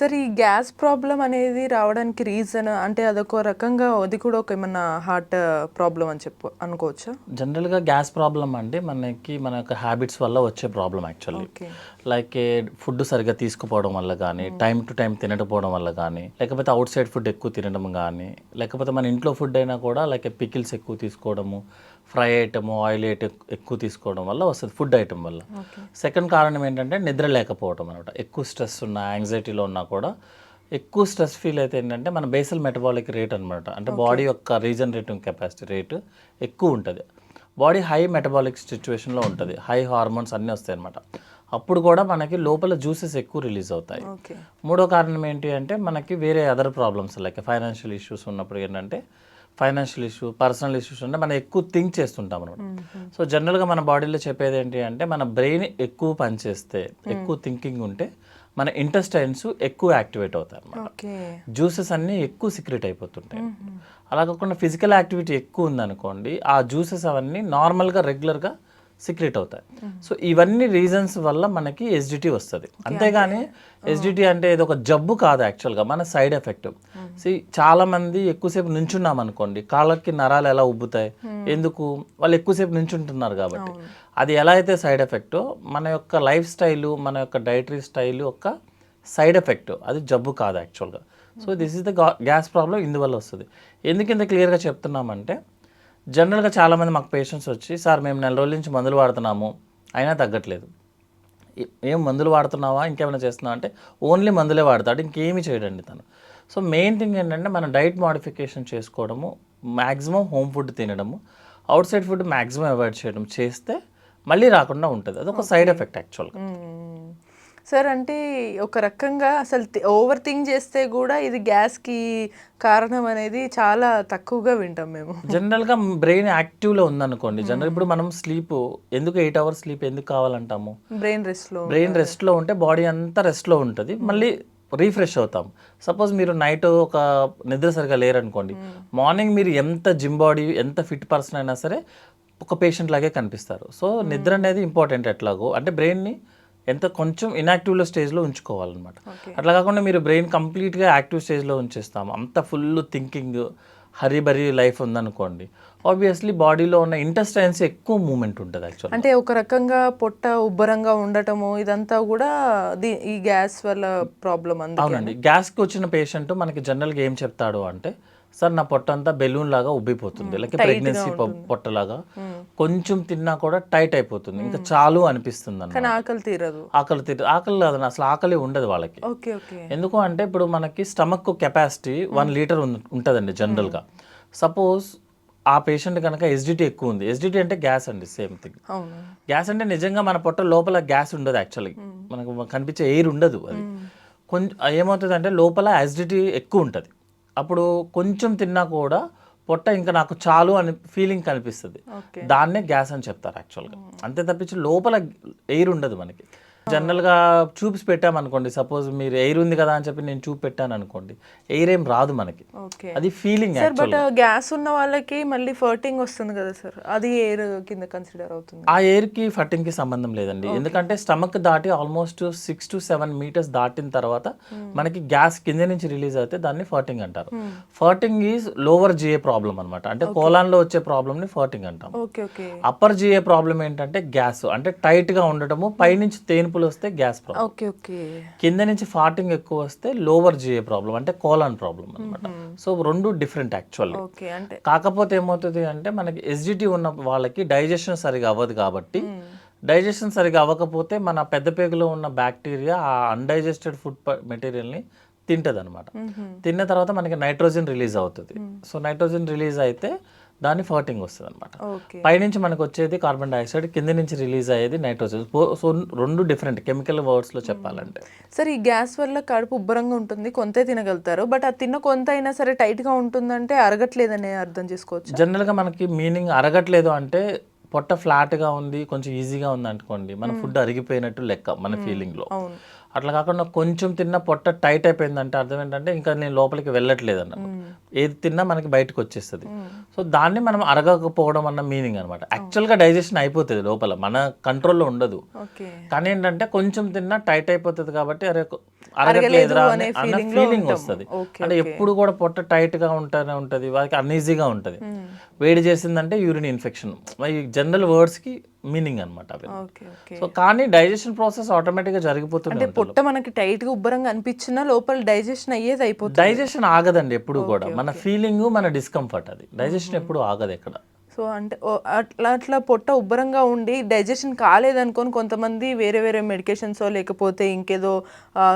Sir ఈ gas problem అనేది రావడానికి రీజన్ అంటే అదొక రకంగా అది కూడా ఒక ఏమన్నా హార్ట్ ప్రాబ్లం అని చెప్పు అనుకోవచ్చా? జనరల్గా గ్యాస్ ప్రాబ్లం అంటే మనకి మన యొక్క హ్యాబిట్స్ వల్ల వచ్చే ప్రాబ్లం యాక్చువల్లీ. లైక్ ఫుడ్ సరిగ్గా తీసుకుపోవడం వల్ల కానీ టైం టు టైం తినకపోవడం వల్ల కానీ లేకపోతే అవుట్ సైడ్ ఫుడ్ ఎక్కువ తినడం కానీ లేకపోతే మన ఇంట్లో ఫుడ్ అయినా కూడా లైక్ పికిల్స్ ఎక్కువ తీసుకోవడము ఫ్రై ఐటమ్ ఆయిల్ ఐటమ్ ఎక్కువ తీసుకోవడం వల్ల వస్తుంది ఫుడ్ ఐటమ్ వల్ల. సెకండ్ కారణం ఏంటంటే నిద్ర లేకపోవడం అనమాట ఎక్కువ స్ట్రెస్ ఉన్న యాంగ్జైటీలో ఉన్నా కూడా ఎక్కువ స్ట్రెస్ ఫీల్ అయితే ఏంటంటే మన బేసల్ మెటబాలిక్ రేట్ అనమాట అంటే బాడీ యొక్క రీజనరేటింగ్ కెపాసిటీ రేటు ఎక్కువ ఉంటుంది. బాడీ హై మెటబాలిక్ సిచ్యువేషన్లో ఉంటుంది. హై హార్మోన్స్ అన్నీ వస్తాయి అనమాట అప్పుడు కూడా మనకి లోపల జ్యూసెస్ ఎక్కువ రిలీజ్ అవుతాయి. మూడో కారణం ఏంటి అంటే మనకి వేరే other problems like financial issues ఉన్నప్పుడు ఏంటంటే ఫైనాన్షియల్ ఇష్యూ పర్సనల్ ఇష్యూస్ ఉంటే మనం ఎక్కువ థింక్ చేస్తుంటాం అనమాట. సో జనరల్గా మన బాడీలో చెప్పేది ఏంటి అంటే మన బ్రెయిన్ ఎక్కువ పనిచేస్తే ఎక్కువ థింకింగ్ ఉంటే మన ఇంటెస్టైన్స్ ఎక్కువ యాక్టివేట్ అవుతాయి అన్నమాట. ఓకే. జ్యూసెస్ అన్నీ ఎక్కువ సీక్రెట్ అయిపోతుంటాయి. అలా కాకుండా ఫిజికల్ యాక్టివిటీ ఎక్కువ ఉందనుకోండి ఆ జ్యూసెస్ అవన్నీ నార్మల్గా రెగ్యులర్గా సీక్రెట్ అవుతాయి. సో ఇవన్నీ రీజన్స్ వల్ల మనకి ఎస్డిటీ వస్తుంది. అంతేగాని ఎస్డిటీ అంటే ఇది ఒక జబ్బు కాదు యాక్చువల్గా మన సైడ్ ఎఫెక్ట్ సి చాలా మంది ఎక్కువసేపు నుంచున్నాం అనుకోండి కాళ్ళకి నరాలు ఎలా ఉబ్బుతాయి? ఎందుకు? వాళ్ళు ఎక్కువసేపు నుంచుంటున్నారు కాబట్టి. అది ఎలా అయితే సైడ్ ఎఫెక్టో మన యొక్క లైఫ్ స్టైలు మన యొక్క డైటరీ స్టైల్ యొక్క సైడ్ ఎఫెక్ట్ అది జబ్బు కాదు యాక్చువల్గా so this is the gas problem ఇందువల్ల వస్తుంది. ఎందుకు ఇంత క్లియర్గా చెప్తున్నామంటే జనరల్గా చాలామంది మాకు పేషెంట్స్ వచ్చి సార్ మేము నెల రోజుల నుంచి మందులు వాడుతున్నాము అయినా తగ్గట్లేదు. ఏ- మందులు వాడుతున్నావా? ఇంకేమైనా చేస్తున్నావా? అంటే ఓన్లీ మందులే వాడతాడు ఇంకేమీ చేయడండి తను. సో మెయిన్ థింగ్ ఏంటంటే మన డైట్ మోడిఫికేషన్ చేసుకోవడము మ్యాక్సిమం హోమ్ ఫుడ్ తినడము outside food maximum avoid చేయడం చేస్తే మళ్ళీ రాకుండా ఉంటుంది. అదొక సైడ్ ఎఫెక్ట్ యాక్చువల్గా. సార్ అంటే ఒక రకంగా అసలు ఓవర్ థింక్ చేస్తే కూడా ఇది గ్యాస్కి కారణం అనేది చాలా తక్కువగా వింటాం మేము. జనరల్గా బ్రెయిన్ యాక్టివ్లో ఉందనుకోండి. జనరల్ ఇప్పుడు మనం స్లీప్ ఎందుకు ఎయిట్ అవర్స్ స్లీప్ ఎందుకు కావాలంటాము? బ్రెయిన్ రెస్ట్లో బ్రెయిన్ రెస్ట్లో ఉంటే బాడీ అంతా రెస్ట్లో ఉంటుంది. మళ్ళీ రీఫ్రెష్ అవుతాం. సపోజ్ మీరు నైట్ ఒక నిద్ర సరిగా లేరనుకోండి. మార్నింగ్ మీరు ఎంత జిమ్ బాడీ ఎంత ఫిట్ పర్సన్ అయినా సరే ఒక పేషెంట్ లాగే కనిపిస్తారు. సో నిద్ర అనేది ఇంపార్టెంట్ ఎట్లాగో. అంటే బ్రెయిన్ని ఎంత కొంచెం ఇన్యాక్టివ్లో స్టేజ్లో ఉంచుకోవాలన్నమాట. అట్లా కాకుండా మీరు బ్రెయిన్ కంప్లీట్గా యాక్టివ్ స్టేజ్లో ఉంచేస్తాము. అంత full thinking hurry burry life ఉందనుకోండి ఆబ్వియస్లీ బాడీలో ఉన్న ఇంటెస్టైన్స్ ఎక్కువ మూమెంట్ ఉంటుంది యాక్చువల్ అంటే ఒక రకంగా పొట్ట ఉబ్బరంగా ఉండటము ఇదంతా కూడా దీ- ఈ గ్యాస్ వల్ల ప్రాబ్లం అవునండి. గ్యాస్కి వచ్చిన పేషెంట్ మనకి జనరల్గా ఏం చెప్తాడు అంటే సార్ నా పొట్ట అంతా బెలూన్ లాగా ఉబ్బిపోతుంది. లేక ప్రెగ్నెన్సీ పొట్టలాగా. కొంచెం తిన్నా కూడా టైట్ అయిపోతుంది. ఇంకా చాలు అనిపిస్తుంది అన్న ఆకలి తీరదు. ఆకలి తిరు ఆకలి కాదు అసలు ఆకలి ఉండదు వాళ్ళకి. ఎందుకు అంటే ఇప్పుడు మనకి స్టమక్ కెపాసిటీ వన్ లీటర్ ఉంటుందండి జనరల్గా. సపోజ్ ఆ పేషెంట్ కనుక ఎస్డిటీ ఎక్కువ ఉంది. ఎస్డిటీ అంటే గ్యాస్ అండి సేమ్ థింగ్. గ్యాస్ అంటే నిజంగా మన పొట్ట లోపల గ్యాస్ ఉండదు యాక్చువల్లీ. మనకు కనిపించే ఎయిర్ ఉండదు అది. కొంచెం ఏమవుతుంది అంటే లోపల యాసిడిటీ ఎక్కువ ఉంటుంది. అప్పుడు కొంచెం తిన్నా కూడా పొట్ట ఇంకా నాకు చాలు అని ఫీలింగ్ కనిపిస్తుంది. దాన్నే గ్యాస్ అని చెప్తారు యాక్చువల్గా అంతే తప్పించి లోపల ఎయిర్ ఉండదు మనకి. జనరల్గా చూప్స్ పెట్టామనుకోండి సపోజ్ మీరు ఎయిర్ ఉంది కదా అని చెప్పి నేను చూపు పెట్టాను అనుకోండి ఎయిర్ ఏం రాదు మనకి. అది ఫీలింగ్ సార్ బట్ గ్యాస్ ఉన్న వాళ్ళకి మళ్ళీ ఫర్టింగ్ వస్తుంది కదా సార్. అది ఎయిర్ కింద కన్సిడర్ అవుతుంది. ఆ ఎయిర్కి ఫట్టింగ్కి సంబంధం లేదండి. ఎందుకంటే స్టమక్ దాటి almost six to seven meters దాటిన తర్వాత మనకి గ్యాస్ కింద నుంచి రిలీజ్ అయితే దాన్ని ఫర్టింగ్ అంటారు. Farting is lower GI problem అనమాట అంటే కోలాన్లో వచ్చే ప్రాబ్లమ్ని ఫర్టింగ్ అంటాం. అప్పర్ జిఏ ప్రాబ్లం ఏంటంటే గ్యాస్ అంటే టైట్గా ఉండటము పైనుంచి తేనుపులు వస్తే గ్యాస్ ప్రాబ్లం. Okay okay. కింద నుంచి ఫార్టింగ్ ఎక్కువ వస్తే లోవర్ జిఏ ప్రాబ్లం అంటే కోలాన్ ప్రాబ్లం అనమాట సో రెండు డిఫరెంట్ యాక్చువల్లీ. ఓకే అంటే కాకపోతే ఏమవుతుంది అంటే మనకి ఎస్జిటి ఉన్న వాళ్ళకి డైజెషన్ సరిగా అవ్వదు కాబట్టి డైజెషన్ సరిగా అవ్వకపోతే మన పెద్ద పేగులో ఉన్న బ్యాక్టీరియా ఆ అన్డైజెస్టెడ్ ఫుడ్ మెటీరియల్ని తింటది అనమాట తిన్న తర్వాత మనకి నైట్రోజన్ రిలీజ్ అవుతుంది. సో నైట్రోజన్ రిలీజ్ అయితే దాన్ని ఫర్టింగ్ వస్తుంది అనమాట పైనుంచి మనకు వచ్చేది కార్బన్ డైఆక్సైడ్ కింద నుంచి రిలీజ్ అయ్యేది నైట్రోజన్. సో రెండు డిఫరెంట్ కెమికల్ వర్డ్స్లో చెప్పాలంటే. సార్ ఈ గ్యాస్ వల్ల కడుపు ఉబ్బరంగా ఉంటుంది కొంతే తినగలుగుతారు. బట్ ఆ తిన్న కొంత అయినా సరే టైట్గా ఉంటుందంటే అరగట్లేదనే అర్థం చేసుకోవచ్చు? జనరల్గా మనకి మీనింగ్ అరగట్లేదు అంటే పొట్ట ఫ్లాట్గా ఉంది కొంచెం ఈజీగా ఉంది అనుకోండి. మన ఫుడ్ అరిగిపోయినట్టు లెక్క మన ఫీలింగ్లో. అట్లా కాకుండా కొంచెం తిన్న పొట్ట టైట్ అయిపోయిందంటే అర్థం ఏంటంటే ఇంకా నేను లోపలికి వెళ్ళట్లేదు అన్న ఏది తిన్నా మనకి బయటకు వచ్చేస్తుంది. సో దాన్ని మనం అరగకపోవడం అన్న మీనింగ్ అనమాట యాక్చువల్గా డైజెషన్ అయిపోతుంది లోపల. మన కంట్రోల్లో ఉండదు. కానీ ఏంటంటే కొంచెం తిన్నా టైట్ అయిపోతుంది కాబట్టి అరే అరగట్లేదురా అనే అనే- అన్న ఫీలింగ్. వస్తుంది. అంటే ఎప్పుడు కూడా పొట్ట టైట్గా ఉంటూనే ఉంటది. వాళ్ళకి అన్ఈజీగా ఉంటది. వేడి చేసిందంటే యూరిన్ ఇన్ఫెక్షన్. జనరల్ వర్డ్స్కి మీనింగ్ అనమాట అవి. సో కానీ డైజెషన్ ప్రాసెస్ ఆటోమేటిక్గా జరిగిపోతుంది అంటే పొట్ట మనకి టైట్గా ఉబ్బరంగా అనిపించినా లోపల డైజెషన్ అయ్యేది అయిపోతుంది. డైజెషన్ ఆగదండి ఎప్పుడు కూడా. మన ఫీలింగ్ మన డిస్కంఫర్ట్ అది. డైజెషన్ ఎప్పుడు ఆగదు ఎక్కడ. సో అంటే అట్లా అట్లా పొట్ట ఉబ్బరంగా ఉండి డైజెషన్ కాలేదనుకొని కొంతమంది వేరే వేరే మెడికేషన్స్ లేకపోతే ఇంకేదో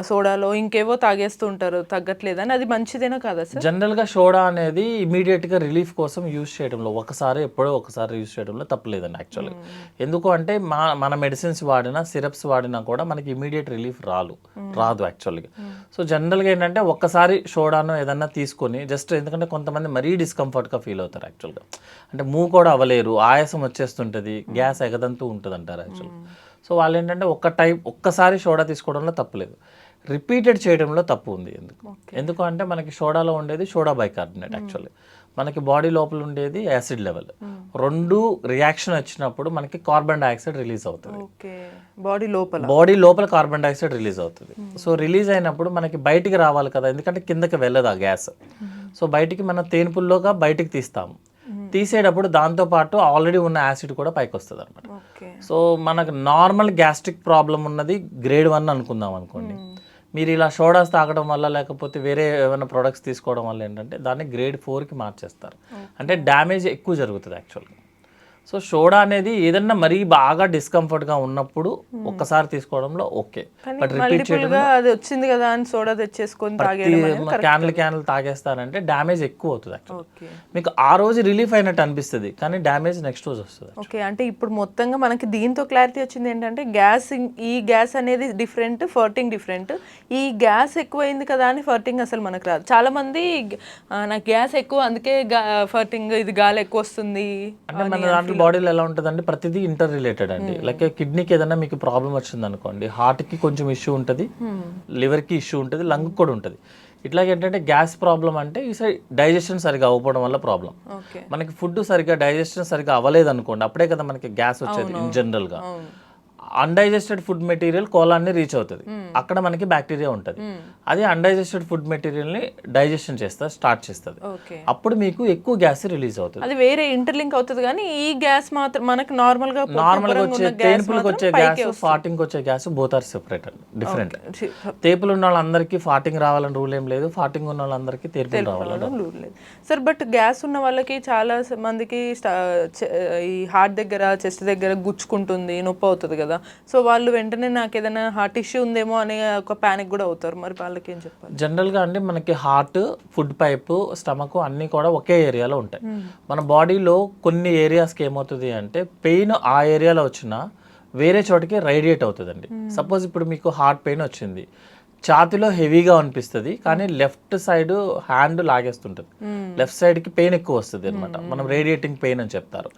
సోడాలో ఇంకేవో తాగేస్తూ ఉంటారు. తగ్గట్లేదని అది మంచిదేనా కాదా సార్? జనరల్గా సోడా అనేది ఇమీడియట్గా రిలీఫ్ కోసం యూజ్ చేయడంలో ఒకసారి ఎప్పుడో ఒకసారి యూజ్ చేయడంలో తప్పలేదండి యాక్చువల్లీ. ఎందుకు అంటే మా మన మెడిసిన్స్ వాడినా సిరప్స్ వాడినా కూడా మనకి ఇమీడియట్ రిలీఫ్ రాలు రాదు యాక్చువల్గా సో జనరల్గా ఏంటంటే ఒక్కసారి సోడాను ఏదన్నా తీసుకొని జస్ట్ ఎందుకంటే కొంతమంది మరీ డిస్కంఫర్ట్గా ఫీల్ అవుతారు యాక్చువల్గా. అంటే మూవ్ కూడా అవ్వలేరు. ఆయాసం వచ్చేస్తుంటుంది. గ్యాస్ ఎగదంతూ ఉంటుంది అంటారు యాక్చువల్గా సో వాళ్ళు ఏంటంటే ఒక్క టైప్ ఒక్కసారి సోడా తీసుకోవడంలో తప్పులేదు రిపీటెడ్ చేయడంలో తప్పు ఉంది ఎందుకు? ఎందుకు అంటే మనకి సోడాలో ఉండేది సోడా బైకార్బోనేట్ యాక్చువల్లీ మనకి బాడీ లోపల ఉండేది యాసిడ్ లెవెల్. రెండు రియాక్షన్ వచ్చినప్పుడు మనకి కార్బన్ డైఆక్సైడ్ రిలీజ్ అవుతుంది. బాడీ లోపల. బాడీ లోపల కార్బన్ డైఆక్సైడ్ రిలీజ్ అవుతుంది. సో రిలీజ్ అయినప్పుడు మనకి బయటికి రావాలి కదా. ఎందుకంటే కిందకి వెళ్ళదు ఆ గ్యాస్. సో బయటికి మనం తేనుపుల్లోగా బయటికి తీస్తాము. తీసేటప్పుడు దాంతో పాటు ఆల్రెడీ ఉన్న యాసిడ్ కూడా పైకి వస్తుంది అనమాట సో మనకు నార్మల్ గ్యాస్ట్రిక్ ప్రాబ్లం ఉన్నది గ్రేడ్ వన్ అనుకుందాం అనుకోండి. మీరు ఇలా సోడాస్ తాగడం వల్ల లేకపోతే వేరే ఏమైనా ప్రొడక్ట్స్ తీసుకోవడం వల్ల ఏంటంటే దాన్ని గ్రేడ్ ఫోర్కి మార్చేస్తారు. అంటే డ్యామేజ్ ఎక్కువ జరుగుతుంది యాక్చువల్గా. సో సోడా అనేది ఏదన్నా మరీ బాగా డిస్కంఫర్ట్గా ఉన్నప్పుడు ఒక్కసారి తీసుకోవడంలో ఓకే. బట్ రిపీట్గా అది వచ్చింది కదా అని సోడా తెచ్చేసుకొని క్యాన్లు క్యాన్లు తాగేస్తారంటే డ్యామేజ్ ఎక్కువ అవుతుంది మీకు ఆ రోజు రిలీఫ్ అయినట్టు అనిపిస్తుంది కానీ డ్యామేజ్ నెక్స్ట్ రోజు వస్తుంది ఓకే అంటే ఇప్పుడు మొత్తంగా మనకి దీంతో క్లారిటీ వచ్చింది ఏంటంటే గ్యాస్ ఈ గ్యాస్ అనేది డిఫరెంట్ ఫర్టింగ్ డిఫరెంట్ ఈ గ్యాస్ ఎక్కువైంది కదా అని ఫర్టింగ్ అసలు మనకు రాదు. చాలా మంది నాకు గ్యాస్ ఎక్కువ అందుకే ఫర్టింగ్ ఇది గాలి ఎక్కువ వస్తుంది అంటే మన దాంట్లో బాడీలో ఎలా ఉంటుందండి ప్రతిదీ ఇంటర్ రిలేటెడ్ అండి. లైక్ కిడ్నీకి ఏదైనా మీకు ప్రాబ్లం వచ్చింది అనుకోండి హార్ట్కి కొంచెం ఇష్యూ ఉంటుంది లివర్కి ఇష్యూ ఉంటుంది లంగ్ కూడా ఉంటుంది. ఇట్లాగే ఏంటంటే గ్యాస్ ప్రాబ్లం అంటే ఈ సైడ్ డైజెషన్ సరిగా అవ్వకపోవడం వల్ల ప్రాబ్లం మనకి ఫుడ్ సరిగ్గా డైజెషన్ సరిగ్గా అవ్వలేదు అనుకోండి అప్పుడే కదా మనకి గ్యాస్ వచ్చేది ఇన్ జనరల్గా అన్డైజెస్టెడ్ ఫుడ్ మెటీరియల్ కోలాన్ని రీచ్ అవుతుంది. అక్కడ మనకి బ్యాక్టీరియా ఉంటుంది. అది అన్డైజెస్టెడ్ ఫుడ్ మెటీరియల్ని డైజెషన్ చేస్తా స్టార్ట్ చేస్తుంది. అప్పుడు మీకు ఎక్కువ గ్యాస్ రిలీజ్ అవుతుంది. అది వేరే ఇంటర్లింక్ అవుతుంది కానీ ఈ గ్యాస్ మాత్రం మనకి నార్మల్గా నార్మల్గా వచ్చే తేనుపులకు వచ్చే గ్యాస్ ఫార్టింగ్ వచ్చే gas both are separate different తేపులు ఉన్న వాళ్ళందరికీ ఫార్టింగ్ రావాలని రూల్ ఏం లేదు ఫార్టింగ్ ఉన్న వాళ్ళందరికీ తేపులు రావాలని రూల్ లేదు. సార్ బట్ గ్యాస్ ఉన్న వాళ్ళకి చాలా మందికి ఈ హార్ట్ దగ్గర చెస్ట్ దగ్గర గుచ్చుకుంటుంది నొప్పి అవుతుంది కదా. సో వాళ్ళు వెంటనే నాకు ఏదైనా హార్ట్ ఇష్యూ ఉందేమో అనే ఒక ప్యానిక్ కూడా అవుతారు. మరి వాళ్ళకి ఏం చెప్పాలి? జనరల్గా అండి మనకి హార్ట్ ఫుడ్ పైప్ స్టమక్ అన్నీ కూడా ఒకే ఏరియాలో ఉంటాయి. మన బాడీలో కొన్ని ఏరియాస్కి ఏమవుతుంది అంటే పెయిన్ ఆ ఏరియాలో వచ్చినా వేరే చోటికి రేడియేట్ అవుతుందండి. సపోజ్ ఇప్పుడు మీకు హార్ట్ పెయిన్ వచ్చింది. ఛాతిలో హెవీగా అనిపిస్తుంది కానీ లెఫ్ట్ సైడ్ హ్యాండ్ లాగేస్తుంటుంది. లెఫ్ట్ సైడ్కి పెయిన్ ఎక్కువ వస్తుంది అనమాట మనం రేడియేటింగ్ పెయిన్ అని చెప్తారు.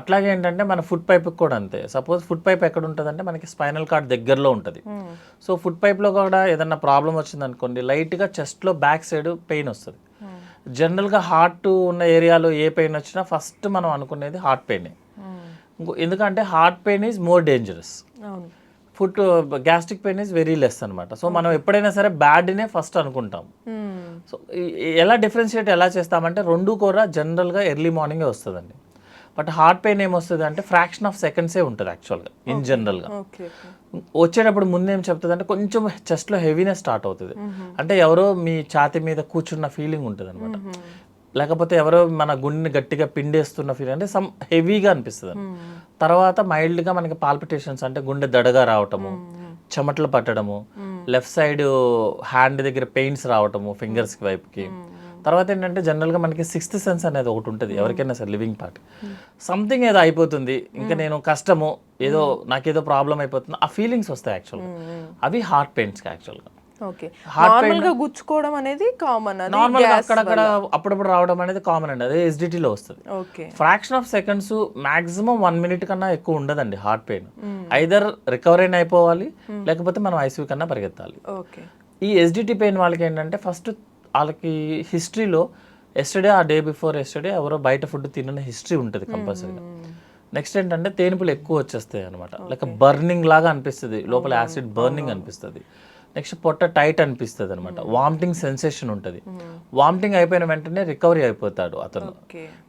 అట్లాగే ఏంటంటే మన ఫుడ్ పైప్ కూడా అంతే. సపోజ్ ఫుడ్ పైప్ ఎక్కడ ఉంటుంది అంటే మనకి స్పైనల్ కార్డ్ దగ్గరలో ఉంటుంది. సో ఫుడ్ పైప్లో కూడా ఏదన్నా ప్రాబ్లం వచ్చింది అనుకోండి లైట్గా చెస్ట్లో బ్యాక్ సైడ్ పెయిన్ వస్తుంది. జనరల్గా హార్ట్ ఉన్న ఏరియాలో ఏ పెయిన్ వచ్చినా ఫస్ట్ మనం అనుకునేది హార్ట్ పెయిన్. ఎందుకంటే heart pain is more dangerous. Food gastric pain is very less అనమాట సో మనం ఎప్పుడైనా సరే బ్యాడ్నే ఫస్ట్ అనుకుంటాం. మ్మ్. సో ఎలా డిఫరెన్షియేట్ ఎలా చేస్తామంటే రెండు కూడా జనరల్గా ఎర్లీ మార్నింగే వస్తుందండి. బట్ హార్ట్ పెయిన్ ఏమొస్తుంది అంటే ఫ్రాక్షన్ ఆఫ్ సెకండ్సే ఉంటుంది యాక్చువల్గా ఇన్ జనరల్గా. వచ్చేటప్పుడు ముందు ఏం చెప్తుంది అంటే కొంచెం చెస్ట్లో హెవీనెస్ స్టార్ట్ అవుతుంది. అంటే ఎవరో మీ ఛాతి మీద కూర్చున్న ఫీలింగ్ ఉంటుంది అనమాట లేకపోతే ఎవరో మన గుండెని గట్టిగా పిండేస్తున్న ఫీలింగ్ అంటే సమ్ హెవీగా అనిపిస్తుంది. తర్వాత మైల్డ్గా మనకి పాల్పిటేషన్స్ అంటే గుండె దడగా రావటము చెమటలు పట్టడము లెఫ్ట్ సైడ్ హ్యాండ్ దగ్గర పెయిన్స్ రావటము ఫింగర్స్ వైపుకి. తర్వాత ఏంటంటే జనరల్గా మనకి సిక్స్త్ సెన్స్ అనేది ఒకటి ఉంటుంది ఎవరికైనా సరే లివింగ్ పార్ట్ సంథింగ్ ఏదో అయిపోతుంది ఇంకా నేను కష్టము ఏదో నాకేదో ప్రాబ్లం అయిపోతుంది ఆ ఫీలింగ్స్ వస్తాయి యాక్చువల్గా అవి హార్ట్ పెయిన్స్కి యాక్చువల్గా ఓకే. Heart pain- నార్మల్గా గుచ్చుకోవడం అనేది కామన్ నార్మల్గా gas అక్కడక్కడ. అప్పుడప్పుడు రావడం అనేది కామన్ అండి. అదే ఎస్డిటీలో వస్తుంది. Okay. Fraction of seconds maximum one minute కన్నా ఎక్కువ ఉండదండి హార్ట్ పెయిన్ ఐదర్ రికవరీ అయిపోవాలి లేకపోతే మనం ఐసీయూ కన్నా పరిగెత్తాలి. ఓకే. ఈ ఎస్డిటి పెయిన్ వాళ్ళకి ఏంటంటే ఫస్ట్ వాళ్ళకి హిస్టరీలో ఎస్టర్డే ఆ డే బిఫోర్ ఎస్టర్డే ఎవరో బయట ఫుడ్ తిన్న హిస్టరీ ఉంటుంది కంపల్సరీగా నెక్స్ట్ ఏంటంటే తేనుపులు ఎక్కువ వచ్చేస్తాయి అనమాట లైక్ బర్నింగ్ లాగా అనిపిస్తుంది. లోపల యాసిడ్ బర్నింగ్ అనిపిస్తుంది. నెక్స్ట్ పొట్ట టైట్ అనిపిస్తుంది అనమాట వామిటింగ్ సెన్సేషన్ ఉంటుంది. వామిటింగ్ అయిపోయిన వెంటనే రికవరీ అయిపోతాడు అతను.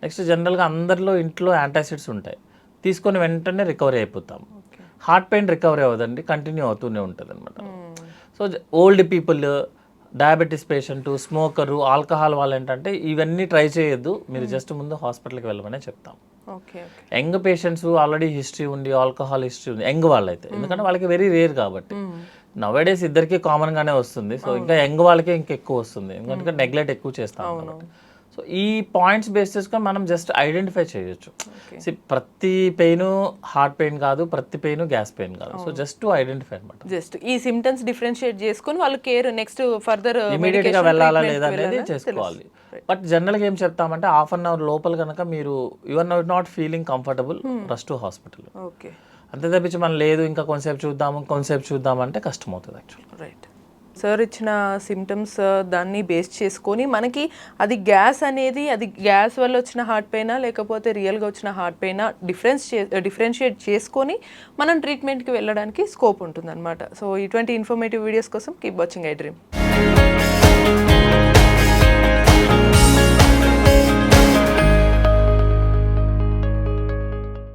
నెక్స్ట్ జనరల్గా అందరిలో ఇంట్లో యాంటాసిడ్స్ ఉంటాయి. తీసుకొని వెంటనే రికవరీ అయిపోతాం. హార్ట్ పెయిన్ రికవరీ అవ్వదండి కంటిన్యూ అవుతూనే ఉంటుంది అనమాట so old people diabetes patient smoker alcohol వాళ్ళు ఏంటంటే ఇవన్నీ ట్రై చేయొద్దు. మీరు జస్ట్ ముందు హాస్పిటల్కి వెళ్ళమనే చెప్తాం. యంగ్ పేషెంట్స్ ఆల్రెడీ హిస్టరీ ఉంది ఆల్కహాల్ హిస్టరీ ఉంది యంగ్ వాళ్ళైతే. ఎందుకంటే వాళ్ళకి వెరీ రేర్ కాబట్టి. నవేడేస్ ఇద్దరికి కామన్ గానే వస్తుంది. సో ఇంకా యంగ్ వాళ్ళకే ఇంకా ఎక్కువ వస్తుంది. ఎందుకంటే నెగ్లెక్ట్ ఎక్కువ చేస్తాం సో ఈ పాయింట్స్ బేస్ చేసుకొని మనం జస్ట్ ఐడెంటిఫై చేయొచ్చు. ప్రతి పెయిన్ హార్ట్ పెయిన్ కాదు ప్రతి పెయిన్ గ్యాస్ పెయిన్ కాదు. సో జస్ట్ టు ఐడెంటిఫై అనమాట జస్ట్ ఈ సిమ్టమ్స్ డిఫరెన్షియేట్ చేసుకొని వాళ్ళు కేర్ నెక్స్ట్ ఫర్దర్ ఇమీడియట్గా వెళ్ళాలా లేదా అనేది చేసుకోవాలి. బట్ జనరల్గా ఏం చెప్తామంటే హాఫ్ అన్ అవర్ లోపల కనుక మీరు your not feeling comfortable rush to hospital okay అంతే తప్పించి మనం లేదు ఇంకా కొంతసేపు చూద్దాము కొంతసేపు చూద్దాం అంటే కష్టం అవుతుంది యాక్చువల్ రైట్ సార్ ఇచ్చిన సిమ్టమ్స్ దాన్ని బేస్ చేసుకొని మనకి అది గ్యాస్ అనేది అది గ్యాస్ వల్ల వచ్చిన హార్ట్ పెయినా లేకపోతే రియల్గా వచ్చిన హార్ట్ పెయినా డిఫరెన్స్ చే uh, డిఫరెన్షియేట్ చేసుకొని మనం ట్రీట్మెంట్కి వెళ్ళడానికి స్కోప్ ఉంటుందన్నమాట. సో ఇటువంటి ఇన్ఫర్మేటివ్ వీడియోస్ కోసం కీప్ వాచింగ్ ఐ డ్రీమ్